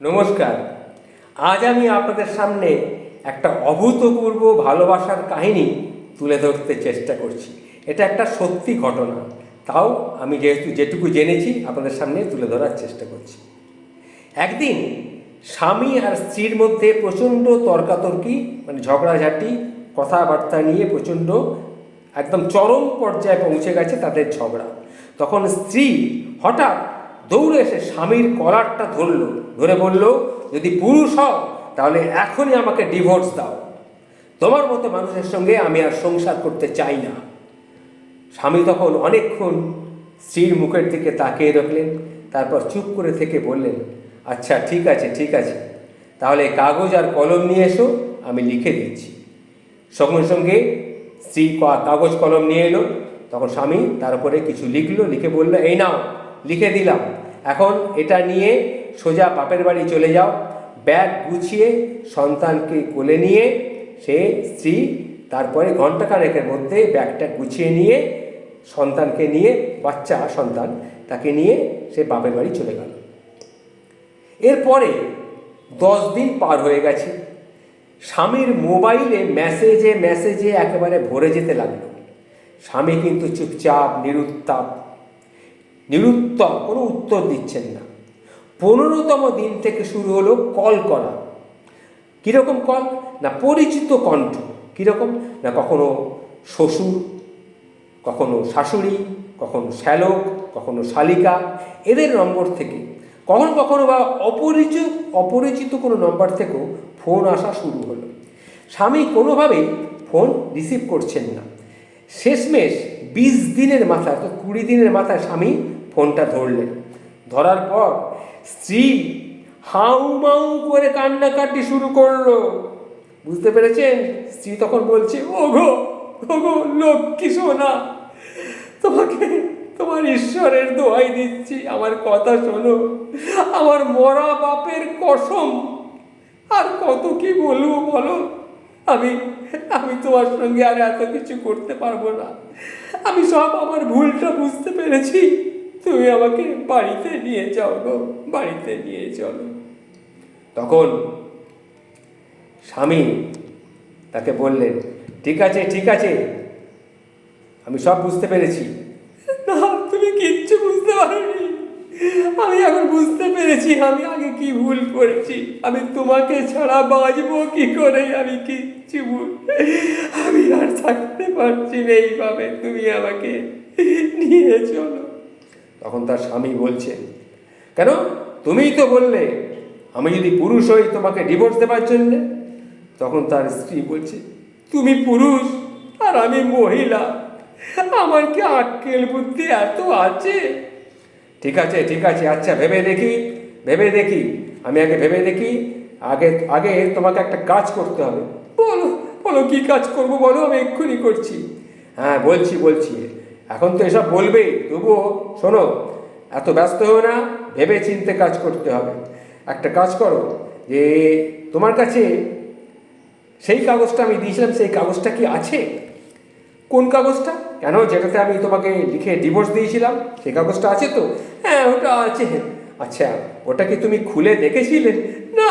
নমস্কার। আজ আমি আপনাদের সামনে একটা অভূতপূর্ব ভালোবাসার কাহিনী তুলে ধরতে চেষ্টা করছি। এটা একটা সত্যি ঘটনা। তাও আমি যেহেতু যেটুকু জেনেছি, আপনাদের সামনে তুলে ধরার চেষ্টা করছি। একদিন স্বামী আর স্ত্রীর মধ্যে প্রচণ্ড তর্কাতর্কি মানে ঝগড়াঝাটি, কথাবার্তা নিয়ে প্রচণ্ড একদম চরম পর্যায়ে পৌঁছে গেছে তাদের ঝগড়া। তখন স্ত্রী হঠাৎ দৌড়ে এসে স্বামীর কলারটা ধরলো। ধরে বলল, যদি পুরুষ হও, তাহলে এখনই আমাকে ডিভোর্স দাও। তোমার মতো মানুষের সঙ্গে আমি আর সংসার করতে চাই না। স্বামী তখন অনেকক্ষণ স্ত্রীর মুখের দিকে তাকিয়ে রাখলেন তারপর চুপ করে থেকে বললেন আচ্ছা ঠিক আছে ঠিক আছে। তাহলে কাগজ আর কলম নিয়ে এসো, আমি লিখে দিচ্ছি। সঙ্গে সঙ্গে স্ত্রী কাগজ, কলম নিয়ে এলো। তখন স্বামী তার উপরে কিছু লিখলো, লিখে বলল, এই নাও লিখে দিলাম। এখন এটা নিয়ে সোজা বাপের বাড়ি চলে যাও। ব্যাগ গুছিয়ে সন্তানকে কোলে নিয়ে সে, স্ত্রী, তারপরে ঘণ্টাখানেকের মধ্যে ব্যাগটা গুছিয়ে নিয়ে সন্তানকে নিয়ে, বাচ্চা, সন্তান, তাকে নিয়ে সে বাপের বাড়ি চলে গেল। এরপরে দশ দিন পার হয়ে গেছে। স্বামীর মোবাইলে মেসেজে মেসেজে একেবারে ভরে যেতে লাগল। স্বামী কিন্তু চুপচাপ, নিরুত্তাপ নিরুত্তর কোনো উত্তর দিচ্ছেন না। পনেরোতম দিন থেকে শুরু হলো কল করা। কীরকম কল? না পরিচিত কণ্ঠ। কীরকম? না কখনো শ্বশুর, কখনো শাশুড়ি, কখনো শ্যালক, কখনো শালিকা, এদের নম্বর থেকে। কখনো কখনো বা অপরিচিত অপরিচিত কোনো নম্বর থেকেও ফোন আসা শুরু হলো। স্বামী কোনোভাবেই ফোন রিসিভ করছেন না। শেষমেশ বিশ দিনের মাথায় তো কুড়ি দিনের মাথায় স্বামী ফোনটা ধরলেন ধরার পর স্ত্রী হাউ মাউ করে কান্নাকাটি শুরু করল। বুঝতে পেরেছেন? স্ত্রী তখন বলছে, ওগো ওগো, লক্ষ্মী সোনা, তোমাকে, তোমার ঈশ্বরের দোহাই দিচ্ছি। আমার কথা শোনো, আমার মরা বাপের কসম। আর কত কি বলব বলো? আমি আমি তোমার সঙ্গে আর এত কিছু করতে পারব না। আমি সব আমার ভুলটা বুঝতে পেরেছি। তুমি আমাকে বাড়িতে নিয়ে যাও গো, বাড়িতে নিয়ে চলো। তখন স্বামী তাকে বললেন, ঠিক আছে ঠিক আছে, আমি সব বুঝতে পেরেছি। না, তুমি কিচ্ছু বুঝতে পারোনি। আমি এখন বুঝতে পেরেছি, আমি আগে কি ভুল করেছি। আমি তোমাকে ছাড়া বাঁচবো কি করে আমি কিচ্ছু ভুল? আমি আর থাকতে পারছি না এইভাবে তুমি আমাকে নিয়ে চলো। তখন তার স্বামী বলছেন কেন? তুমিই তো বললে, আমি যদি পুরুষ হই, তোমাকে ডিভোর্স দেওয়ার জন্যে? তখন তার স্ত্রী বলছে, তুমি পুরুষ, আর আমি মহিলা, আমার কি আক্কেল বুদ্ধি এত আছে? ঠিক আছে ঠিক আছে আচ্ছা ভেবে দেখি ভেবে দেখি, আমি আগে ভেবে দেখি, আগে আগে তোমাকে একটা কাজ করতে হবে। বলো বলো, কি কাজ করব বলো? আমি এক্ষুনি করছি। হ্যাঁ বলছি বলছি। এখন তো এসব বলবেই, তবুও শোনো, এত ব্যস্ত হও না ভেবে চিনতে কাজ করতে হবে। একটা কাজ করো যে, তোমার কাছে সেই কাগজটা আমি দিয়েছিলাম, সেই কাগজটা কি আছে? কোন কাগজটা? কেন? যেটাতে আমি তোমাকে লিখে ডিভোর্স দিয়েছিলাম, সেই কাগজটা আছে তো? হ্যাঁ ওটা আছে। আচ্ছা ওটা কি তুমি খুলে দেখেছিলে? না,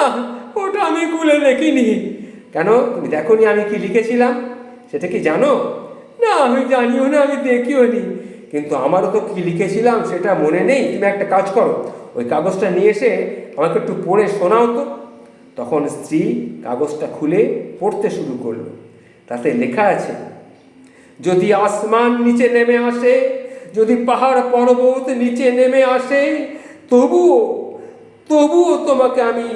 ওটা আমি খুলে দেখিনি। কেন? তুমি দেখোনি আমি কি লিখেছিলাম? সেটা কি জানো? না, আমি জানিও না, আমি দেখিও নি। কিন্তু আমারও তো কি লিখেছিলাম সেটা মনে নেই। তুমি একটা কাজ করো, ওই কাগজটা নিয়ে এসে আমাকে একটু পড়ে শোনাও তো। তখন স্ত্রী কাগজটা খুলে পড়তে শুরু করল। তাতে লেখা আছে, যদি আসমান নিচে নেমে আসে, যদি পাহাড় পর্বত নিচে নেমে আসে, তবুও তবুও তোমাকে আমি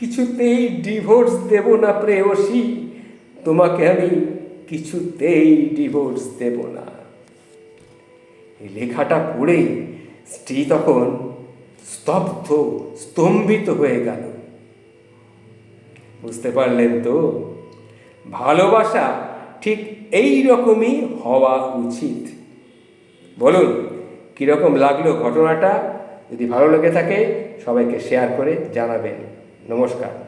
কিছুতেই ডিভোর্স দেব না, প্রেয়সী। তোমাকে আমি কিছুতেই ডিভোর্স দেব না। এই লেখাটা পড়ে স্ত্রী তখন স্তব্ধ, স্তম্ভিত হয়ে গেল। বুঝতে পারলেন তো? ভালোবাসা ঠিক এই রকমই হওয়া উচিত। বলুন, কীরকম লাগল ঘটনাটা? যদি ভালো লেগে থাকে, সবাইকে শেয়ার করে জানাবেন। নমস্কার।